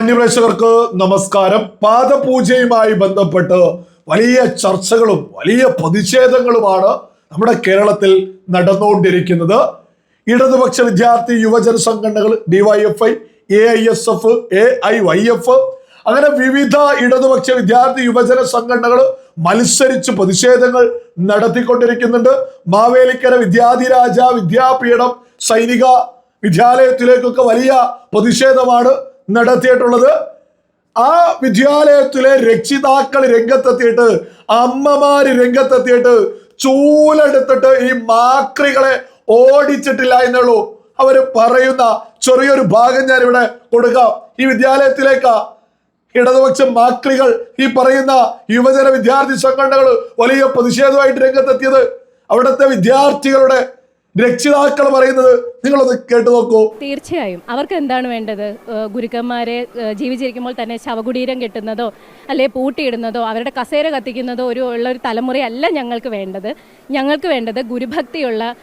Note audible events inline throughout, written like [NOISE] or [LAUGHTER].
അന്യപ്രേക്ഷകർക്ക് നമസ്കാരം. പാദപൂജയുമായി ബന്ധപ്പെട്ട് വലിയ ചർച്ചകളും വലിയ പ്രതിഷേധങ്ങളുമാണ് നമ്മുടെ കേരളത്തിൽ നടന്നുകൊണ്ടിരിക്കുന്നത്. ഇടതുപക്ഷ വിദ്യാർത്ഥി യുവജന സംഘടനകൾ DYFI A I S F A I Y F അങ്ങനെ വിവിധ ഇടതുപക്ഷ വിദ്യാർത്ഥി യുവജന സംഘടനകൾ മത്സരിച്ച് പ്രതിഷേധങ്ങൾ നടത്തിക്കൊണ്ടിരിക്കുന്നുണ്ട്. മാവേലിക്കര വിദ്യാധിരാജ വിദ്യാപീഠം സൈനിക വിദ്യാലയത്തിലേക്കൊക്കെ വലിയ പ്രതിഷേധമാണ്. നടത്തിയിട്ടുള്ളത്. ആ വിദ്യാലയത്തിലെ രക്ഷിതാക്കൾ രംഗത്തെത്തിയിട്ട് അമ്മമാര് രംഗത്തെത്തിയിട്ട് ചൂലെടുത്തിട്ട് ഈ മാക്രികളെ ഓടിച്ചിട്ടില്ല എന്നുള്ളൂ അവർ പറയുന്ന ചെറിയൊരു ഭാഗം ഞാൻ ഇവിടെ കൊടുക്കാം. ഈ വിദ്യാലയത്തിലേക്ക് ഇടതുപക്ഷ മാക്രികൾ ഈ പറയുന്ന യുവജന വിദ്യാർത്ഥി സംഘടനകൾ വലിയ പ്രതിഷേധമായിട്ട് രംഗത്തെത്തിയത്. അവിടുത്തെ വിദ്യാർത്ഥികളുടെ രക്ഷിതാക്കൾ പറയുന്നത് നിങ്ങളത് കേട്ടു നോക്കൂ. തീർച്ചയായും. അവർക്ക് എന്താണ് വേണ്ടത്? ഗുരുക്കന്മാരെ ജീവിച്ചിരിക്കുമ്പോൾ തന്നെ ശവകുടീരം കെട്ടുന്നതോ അല്ലെ പൂട്ടിയിടുന്നതോ അവരുടെ കസേര കത്തിക്കുന്നതോ ഒരു ഉള്ള ഒരു തലമുറയല്ല ഞങ്ങൾക്ക് വേണ്ടത്. ഞങ്ങൾക്ക് വേണ്ടത് ഗുരുഭക്തിയുള്ള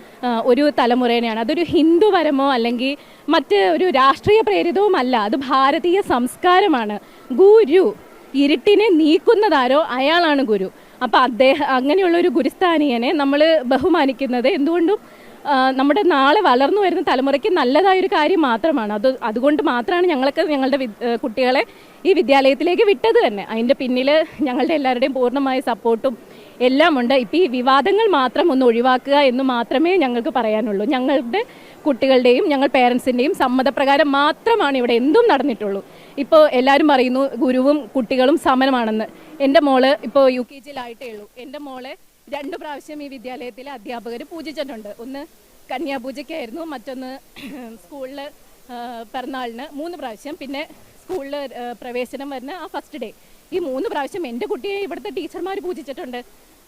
ഒരു തലമുറേനെയാണ്. അതൊരു ഹിന്ദുപരമോ അല്ലെങ്കിൽ മറ്റ് ഒരു രാഷ്ട്രീയ പ്രേരിതവുമല്ല അത് ഭാരതീയ സംസ്കാരമാണ്. ഗുരു ഇരുട്ടിനെ നീക്കുന്നതാരോ അയാളാണ് ഗുരു. അപ്പോൾ അദ്ദേഹം അങ്ങനെയുള്ള ഒരു ഗുരുസ്ഥാനീയനെ നമ്മൾ ബഹുമാനിക്കുന്നത് എന്തുകൊണ്ടും നമ്മുടെ നാളെ വളർന്നു വരുന്ന തലമുറയ്ക്ക് നല്ലതായൊരു കാര്യം മാത്രമാണ്. അത് അതുകൊണ്ട് മാത്രമാണ് ഞങ്ങളൊക്കെ ഞങ്ങളുടെ കുട്ടികളെ ഈ വിദ്യാലയത്തിലേക്ക് വിട്ടത് തന്നെ. അതിന്റെ പിന്നിൽ ഞങ്ങളുടെ എല്ലാവരുടെയും പൂർണമായ സപ്പോർട്ടും എല്ലാം ഉണ്ട്. ഇപ്പോൾ ഈ വിവാദങ്ങൾ മാത്രം ഒന്ന് ഒഴിവാക്കുക എന്ന് മാത്രമേ ഞങ്ങൾക്ക് പറയാനുള്ളൂ. ഞങ്ങളുടെ കുട്ടികളുടെയും ഞങ്ങൾ പേരൻസിന്റെയും സമ്മതപ്രകാരം മാത്രമാണ് ഇവിടെ എന്തും നടന്നിട്ടുള്ളൂ. ഇപ്പോൾ എല്ലാവരും പറയുന്നു ഗുരുവും കുട്ടികളും സമനമാണെന്ന്. എന്റെ മോൾ ഇപ്പോൾ യു കെ ജിയിലായിട്ടേ ഉള്ളൂ എന്റെ മോളെ രണ്ട് പ്രാവശ്യം ഈ വിദ്യാലയത്തിലെ അധ്യാപകർ പൂജിച്ചിട്ടുണ്ട്. ഒന്ന് കന്യാപൂജയ്ക്കായിരുന്നു മറ്റൊന്ന് [CLEARS THROAT] സ്കൂളിൽ പിറന്നാളിന് മൂന്ന് പ്രാവശ്യം. പിന്നെ സ്കൂളിൽ പ്രവേശനം വരുന്ന ആ ഫസ്റ്റ് ഡേ. ഈ മൂന്ന് പ്രാവശ്യം എന്റെ കുട്ടിയെ ഇവിടുത്തെ ടീച്ചർമാർ പൂജിച്ചിട്ടുണ്ട്.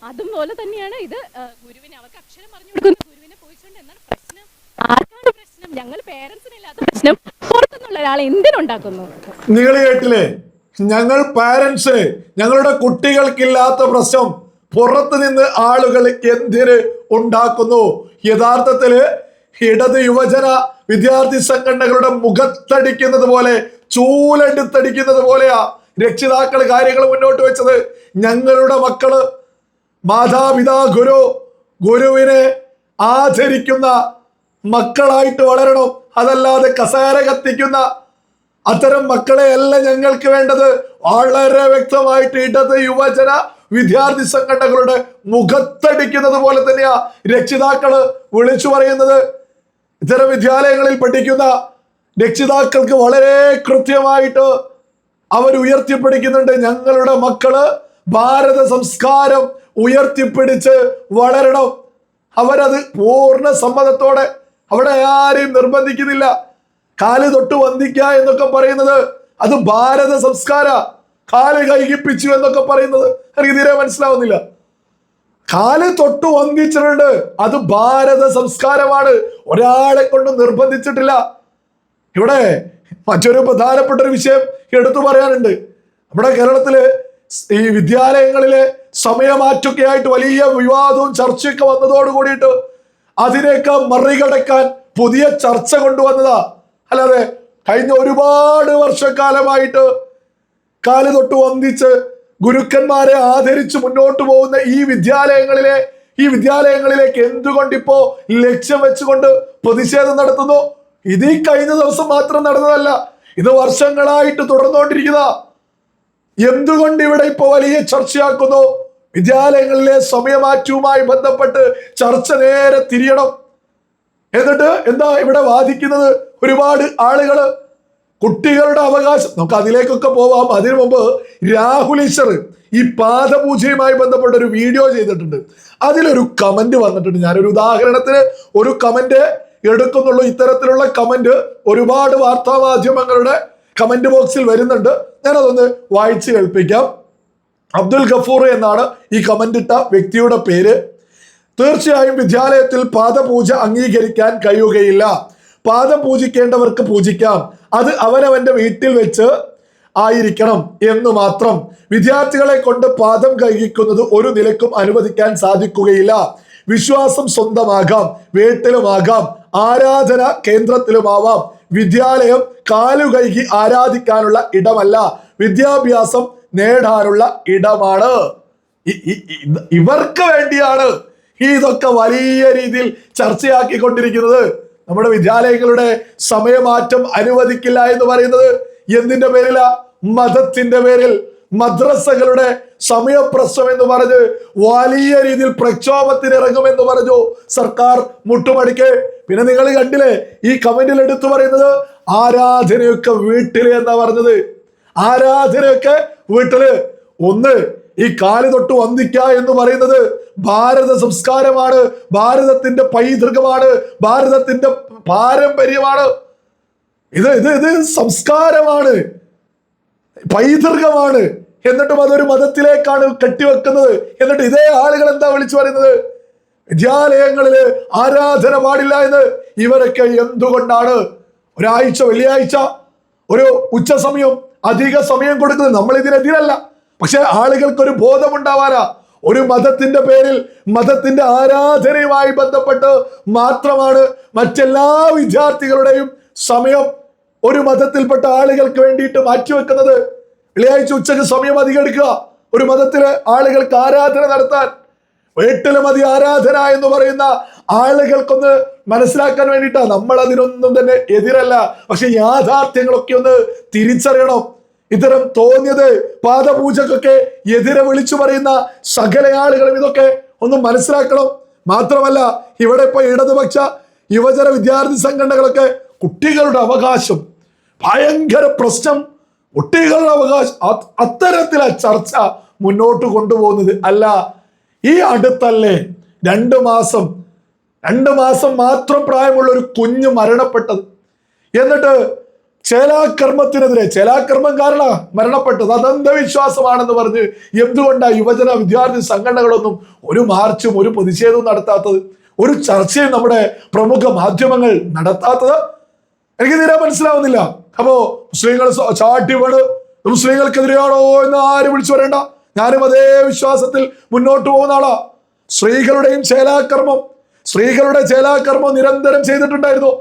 അതും പോലെ തന്നെയാണ് ഇത് ഗുരുവിനെ അവർക്ക് അക്ഷരം പറഞ്ഞു കൊടുക്കുന്ന. ഗുരുവിനെ പൂജിച്ചുകൊണ്ട് എന്നാണ് പ്രശ്നം? ആർക്കാണ് പ്രശ്നം? ഞങ്ങൾ പേരൻസിനില്ലാത്ത പ്രശ്നം. ഒരാൾ എന്തിനുണ്ടാക്കുന്നു? നിങ്ങൾ കേട്ടില്ലേ? ഞങ്ങൾ പാരൻസിന് ഞങ്ങളുടെ കുട്ടികൾക്കില്ലാത്ത പ്രശ്നം. പുറത്തു നിന്ന് ആളുകൾ എന്തിന് ഉണ്ടാക്കുന്നു? യഥാർത്ഥത്തിൽ ഇടത് യുവജന വിദ്യാർത്ഥി സംഘടനകളുടെ മുഖത്തടിക്കുന്നത് പോലെ ചൂലെടുത്തടിക്കുന്നത് പോലെയാ രക്ഷിതാക്കൾ കാര്യങ്ങൾ മുന്നോട്ട് വെച്ചത്. ഞങ്ങളുടെ മക്കൾ മാതാപിതാ ഗുരു ഗുരുവിനെ ആചരിക്കുന്ന മക്കളായിട്ട് വളരണം. അതല്ലാതെ കസേര കത്തിക്കുന്ന അത്തരം മക്കളെയല്ല ഞങ്ങൾക്ക് വേണ്ടത്. വളരെ വ്യക്തമായിട്ട് ഇടത് യുവജന വിദ്യാർത്ഥി സംഘടനകളുടെ മുഖത്തടിക്കുന്നത് പോലെ തന്നെയാ രക്ഷിതാക്കൾ വിളിച്ചു പറയുന്നത്. ഇത്തരം വിദ്യാലയങ്ങളിൽ പഠിക്കുന്ന രക്ഷിതാക്കൾക്ക് വളരെ കൃത്യമായിട്ട് അവർ ഉയർത്തിപ്പിടിക്കുന്നുണ്ട്. ഞങ്ങളുടെ മക്കൾ ഭാരത സംസ്കാരം ഉയർത്തിപ്പിടിച്ച് വളരണം. അവരത് പൂർണ സമ്മതത്തോടെ അവിടെ ആരെയും നിർബന്ധിക്കുന്നില്ല. കാൽ തൊട്ട് വന്ദിക്ക എന്നൊക്കെ പറയുന്നത് അത് ഭാരത സംസ്കാര. കാൽ കൈകിപ്പിച്ചു എന്നൊക്കെ പറയുന്നത്. എനിക്ക് തീരെ മനസ്സിലാവുന്നില്ല. കാൽ തൊട്ട് വന്ദിച്ചിട്ടുണ്ട്. അത് ഭാരത സംസ്കാരമാണ്. ഒരാളെ കൊണ്ട് നിർബന്ധിച്ചിട്ടില്ല. ഇവിടെ മറ്റൊരു പ്രധാനപ്പെട്ട ഒരു വിഷയം എടുത്തു പറയാനുണ്ട്. നമ്മുടെ കേരളത്തിൽ ഈ വിദ്യാലയങ്ങളിലെ സമയമാറ്റൊക്കെ ആയിട്ട് വലിയ വിവാദവും ചർച്ചയൊക്കെ വന്നതോട് കൂടിയിട്ട് അതിനെയൊക്കെ മറികടക്കാൻ പുതിയ ചർച്ച കൊണ്ടുവന്നതാ. അല്ലാതെ കഴിഞ്ഞ ഒരുപാട് വർഷക്കാലമായിട്ട് കാൽ തൊട്ട് വന്ദിച്ച് ഗുരുക്കന്മാരെ ആദരിച്ച് മുന്നോട്ട് പോകുന്ന ഈ വിദ്യാലയങ്ങളിലെ ഈ വിദ്യാലയങ്ങളിലേക്ക് എന്തുകൊണ്ട് ഇപ്പോ ലക്ഷ്യം വെച്ചുകൊണ്ട് പ്രതിഷേധം നടത്തുന്നു? ഇത് ഈ കഴിഞ്ഞ ദിവസം മാത്രം നടന്നതല്ല. ഇത് വർഷങ്ങളായിട്ട് തുടർന്നുകൊണ്ടിരിക്കുന്ന എന്തുകൊണ്ട് ഇവിടെ ഇപ്പോ വലിയ ചർച്ചയാക്കുന്നു? വിദ്യാലയങ്ങളിലെ സമയമാറ്റവുമായി ബന്ധപ്പെട്ട് ചർച്ച നേരെ തിരിയണം. എന്നിട്ട് എന്താ ഇവിടെ വാദിക്കുന്നത്? ഒരുപാട് ആളുകൾ കുട്ടികളുടെ അവകാശം. നമുക്ക് അതിലേക്കൊക്കെ പോവാം. അതിനു മുമ്പ് രാഹുൽ ഈശ്വർ ഈ പാദപൂജയുമായി ബന്ധപ്പെട്ട ഒരു വീഡിയോ ചെയ്തിട്ടുണ്ട്. അതിലൊരു കമന്റ് വന്നിട്ടുണ്ട്. ഞാനൊരു ഉദാഹരണത്തിന് ഒരു കമന്റ് എടുക്കുന്നുള്ളൂ. ഇത്തരത്തിലുള്ള കമന്റ് ഒരുപാട് വാർത്താ മാധ്യമങ്ങളുടെ കമന്റ് ബോക്സിൽ വരുന്നുണ്ട്. ഞാനതൊന്ന് വായിച്ചു കേൾപ്പിക്കാം. അബ്ദുൽ ഗഫൂർ എന്നാണ് ഈ കമന്റ് ഇട്ട വ്യക്തിയുടെ പേര്. തീർച്ചയായും വിദ്യാലയത്തിൽ പാദപൂജ അംഗീകരിക്കാൻ കഴിയുകയില്ല. പാദം പൂജിക്കേണ്ടവർക്ക് പൂജിക്കാം. അത് അവനവന്റെ വീട്ടിൽ വെച്ച് ആയിരിക്കണം എന്ന് മാത്രം. വിദ്യാർത്ഥികളെ കൊണ്ട് പാദം കഴിക്കുന്നത് ഒരു നിലക്കും അനുവദിക്കാൻ സാധിക്കുകയില്ല. വിശ്വാസം സ്വന്തമാകാം വീട്ടിലുമാകാം ആരാധന കേന്ദ്രത്തിലുമാവാം. വിദ്യാലയം കാലുകൈകി ആരാധിക്കാനുള്ള ഇടമല്ല. വിദ്യാഭ്യാസം നേടാനുള്ള ഇടമാണ്. ഇവർക്ക് വേണ്ടിയാണ് ഇതൊക്കെ വലിയ രീതിയിൽ ചർച്ചയാക്കിക്കൊണ്ടിരിക്കുന്നത്. നമ്മുടെ വിദ്യാലയങ്ങളുടെ സമയമാറ്റം അനുവദിക്കില്ല എന്ന് പറയുന്നത് എന്തിന്റെ പേരില? മതത്തിന്റെ പേരിൽ. മദ്രസകളുടെ സമയപ്രശ്നം എന്ന് പറഞ്ഞ് വലിയ രീതിയിൽ പ്രക്ഷോഭത്തിന് ഇറങ്ങുമെന്ന് പറഞ്ഞു സർക്കാർ മുട്ടുമടിക്ക്. പിന്നെ നിങ്ങൾ കണ്ടില്ലേ ഈ കമന്റിൽ എടുത്തു പറയുന്നത് ആരാധനയൊക്കെ വീട്ടിൽ എന്നാ പറഞ്ഞത്? ആരാധനയൊക്കെ വീട്ടിൽ. ഒന്ന് ഈ കാൽ തൊട്ട് വന്ദിക്ക എന്ന് പറയുന്നത് ഭാരത സംസ്കാരമാണ് ഭാരതത്തിന്റെ പൈതൃകമാണ് ഭാരതത്തിന്റെ പാരമ്പര്യമാണ്. ഇത് ഇത് ഇത് സംസ്കാരമാണ് പൈതൃകമാണ്. എന്നിട്ടും അതൊരു മതത്തിലേക്കാണ് കെട്ടിവെക്കുന്നത്. എന്നിട്ട് ഇതേ ആളുകൾ എന്താ വിളിച്ചു പറയുന്നത്? വിദ്യാലയങ്ങളിൽ ആരാധന പാടില്ല എന്ന്. ഇവരൊക്കെ എന്തുകൊണ്ടാണ്? ഒരാഴ്ച വെള്ളിയാഴ്ച ഒരു ഉച്ച സമയം അധിക സമയം കൊടുക്കുന്നത് നമ്മൾ ഇതിനെതിരല്ല പക്ഷെ ആളുകൾക്ക് ഒരു ബോധമുണ്ടാവാനാ. ഒരു മതത്തിന്റെ പേരിൽ മതത്തിന്റെ ആരാധനയുമായി ബന്ധപ്പെട്ട് മാത്രമാണ് മറ്റെല്ലാ വിദ്യാർത്ഥികളുടെയും സമയം ഒരു മതത്തിൽപ്പെട്ട ആളുകൾക്ക് വേണ്ടിയിട്ട് മാറ്റിവെക്കുന്നത്. വെള്ളിയാഴ്ച ഉച്ചയ്ക്ക് സമയം അധികം എടുക്കുക ഒരു മതത്തിലെ ആളുകൾക്ക് ആരാധന നടത്താൻ. വീട്ടിലും മതി ആരാധന എന്ന് പറയുന്ന ആളുകൾക്കൊന്ന് മനസ്സിലാക്കാൻ വേണ്ടിയിട്ടാണ് നമ്മൾ അതിനൊന്നും തന്നെ എതിരല്ല. പക്ഷെ യാഥാർത്ഥ്യങ്ങളൊക്കെ ഒന്ന് തിരിച്ചറിയണം. ഇത്തരം തോന്നിയത് പാദപൂജക്കൊക്കെ എതിരെ വിളിച്ചു പറയുന്ന സകല ആളുകളും ഇതൊക്കെ ഒന്ന് മനസ്സിലാക്കണം. മാത്രമല്ല ഇവിടെ ഇപ്പൊ ഇടതുപക്ഷ യുവജന വിദ്യാർത്ഥി സംഘടനകളൊക്കെ കുട്ടികളുടെ അവകാശം ഭയങ്കര പ്രശ്നം കുട്ടികളുടെ അവകാശം അത്തരത്തിലാ ചർച്ച മുന്നോട്ട് കൊണ്ടുപോകുന്നത്. അല്ല ഈ അടുത്തല്ലേ രണ്ടു മാസം രണ്ട് മാസം മാത്രം പ്രായമുള്ള ഒരു കുഞ്ഞ് മരണപ്പെട്ടത്. എന്നിട്ട് ചേലാകർമ്മത്തിനെതിരെ ചേലാകർമ്മം കാരണ മരണപ്പെട്ടത്. അത് അന്ധവിശ്വാസമാണെന്ന് പറഞ്ഞ് എന്തുകൊണ്ടാണ് യുവജന വിദ്യാർത്ഥി സംഘടനകളൊന്നും ഒരു മാർച്ചും ഒരു പ്രതിഷേധവും നടത്താത്തത്? ഒരു ചർച്ചയും നമ്മുടെ പ്രമുഖ മാധ്യമങ്ങൾ നടത്താത്തത്? എനിക്ക് തീരെ മനസ്സിലാവുന്നില്ല. അപ്പോ മുസ്ലിങ്ങൾ ചാട്ടി വീണ്. മുസ്ലിങ്ങൾക്കെതിരെയാണോ എന്ന് ആരും വിളിച്ചു വരേണ്ട ഞാനും അതേ വിശ്വാസത്തിൽ മുന്നോട്ട് പോകുന്ന ആളാ. സ്ത്രീകളുടെയും ചേലാകർമ്മം സ്ത്രീകളുടെ ചേലാകർമ്മം നിരന്തരം ചെയ്തിട്ടുണ്ടായിരുന്നു.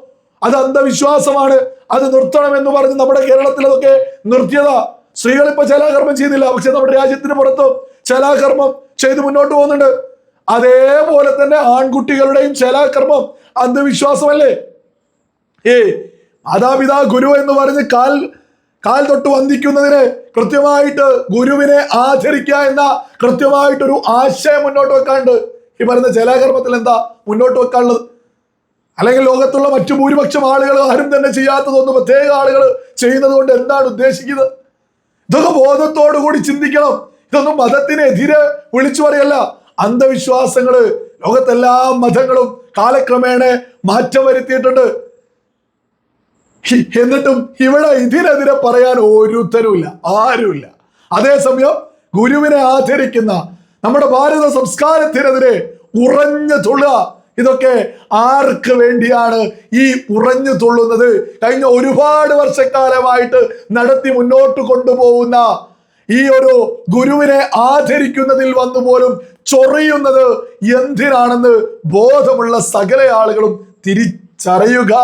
അത് അന്ധവിശ്വാസമാണ്. അത് നിർത്തണം എന്ന് പറഞ്ഞ് നമ്മുടെ കേരളത്തിൽ അതൊക്കെ നിർത്തിയതാ. സ്ത്രീകൾ ഇപ്പൊ ചേലാകർമ്മം ചെയ്യുന്നില്ല. പക്ഷെ നമ്മുടെ രാജ്യത്തിന് പുറത്തും ചേലാകർമ്മം ചെയ്ത് മുന്നോട്ട് പോകുന്നുണ്ട്. അതേപോലെ തന്നെ ആൺകുട്ടികളുടെയും ചേലാകർമ്മം അന്ധവിശ്വാസമല്ലേ? ഏ മാതാപിതാ ഗുരു എന്ന് പറഞ്ഞ് കാൽ കാൽ തൊട്ട് വന്ദിക്കുന്നതിന് കൃത്യമായിട്ട് ഗുരുവിനെ ആചരിക്കുക എന്ന കൃത്യമായിട്ടൊരു ആശയം മുന്നോട്ട് വെക്കാണ്ട് ഈ പറയുന്ന ജലാകർമ്മത്തിൽ എന്താ മുന്നോട്ട് വെക്കാനുള്ളത്? അല്ലെങ്കിൽ ലോകത്തുള്ള മറ്റു ഭൂരിപക്ഷം ആളുകൾ ആരും തന്നെ ചെയ്യാത്തതൊന്നും പ്രത്യേക ആളുകൾ ചെയ്യുന്നത് കൊണ്ട് എന്താണ് ഉദ്ദേശിക്കുന്നത്? ഇതൊക്കെ ബോധത്തോടു കൂടി ചിന്തിക്കണം. ഇതൊന്നും മതത്തിനെതിരെ വിളിച്ചു പറയല്ല. അന്ധവിശ്വാസങ്ങൾ ലോകത്തെല്ലാ മതങ്ങളും കാലക്രമേണ മാറ്റം വരുത്തിയിട്ടുണ്ട്. എന്നിട്ടും ഇവിടെ ഇതിനെതിരെ പറയാൻ ഒരുത്തരുമില്ല ആരുമില്ല. അതേസമയം ഗുരുവിനെ ആദരിക്കുന്ന നമ്മുടെ ഭാരത സംസ്കാരത്തിനെതിരെ ഉറഞ്ഞു തൊള്ളുക. ഇതൊക്കെ ആർക്ക് വേണ്ടിയാണ് ഈ ഉറഞ്ഞു തുള്ളുന്നത്? കഴിഞ്ഞ ഒരുപാട് വർഷക്കാലമായിട്ട് നടത്തി മുന്നോട്ട് കൊണ്ടുപോകുന്ന ഈ ഒരു ഗുരുവിനെ ആദരിക്കുന്നതിൽ വന്നു പോലും ചൊറിയുന്നത് എന്തിനാണെന്ന് ബോധമുള്ള സകല ആളുകളും തിരിച്ചറിയുക.